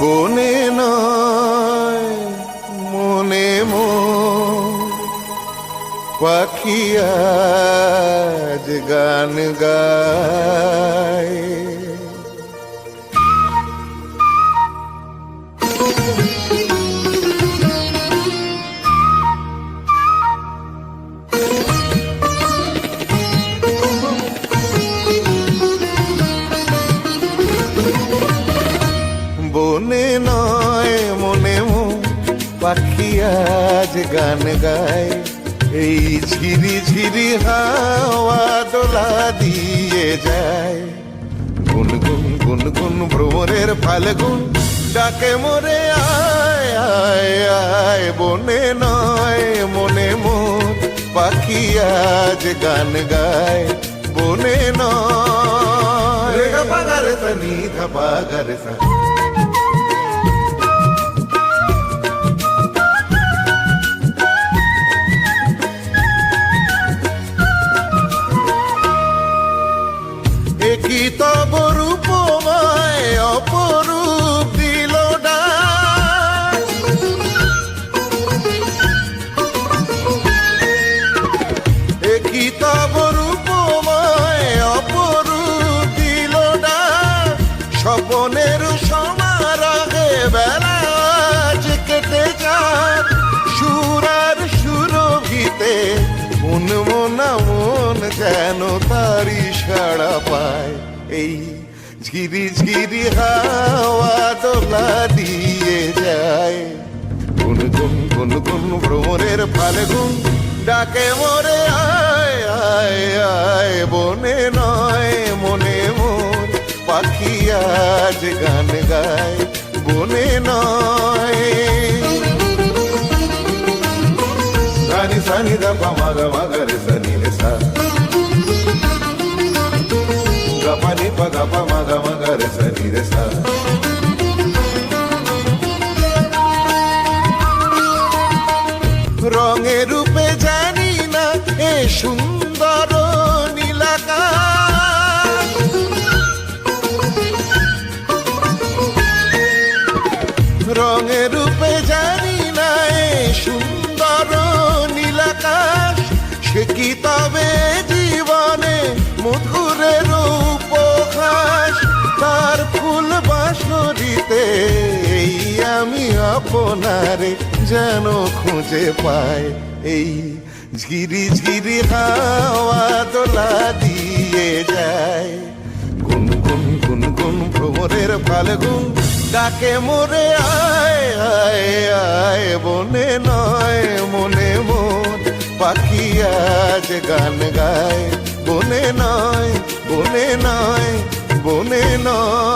বনে নয় মনে মো পাখি গান গায়। বনে নয়, মনে মো পাখি আজ গান গায়, এই ঝিরি ঝিরি হাওয়া দোলা দিয়ে যায়। গুন গুন গুন গুন ভ্রমরের ফাল্গুন ডাকে মোরে, আয় আয় আয়। বনে নয়, মনে মন। পাখি আজ গান গায়, বনে নয়। রে গা পা গা রে সা। যেন তারি সাড়া পায়? এই ঝিরি ঝিরি হাওয়া দোলা দিয়ে যায়। গুন গুন গুন গুন ভ্রমরের ফাল্গুন ডাকে মোরে, আয় আয় আয়, বনে নয়, মনে মন পাখি আজ গান গায়, বনে নয়। সানি সানি দা পা মা গা মা সানি সুন্দর নীলাকা রঙে রূপে জানি না সুন্দর নীলাকাশ। সে কি তবে জীবনে মধুরের উপহাস তার ফুল বাসরিতে এই আমি আপনারে যেন খুঁজে পাই। এই ঝিরি ঝিরি হাওয়া দোলা দিয়ে যায়। গুন গুন গুন গুন ভ্রমরের ফাল্গুন ডাকে মোরে, আয় আয় আয়, বনে নয়, মনে মন। পাখি আজ গান গায়, বনে নয় বনে নয় বনে নয়।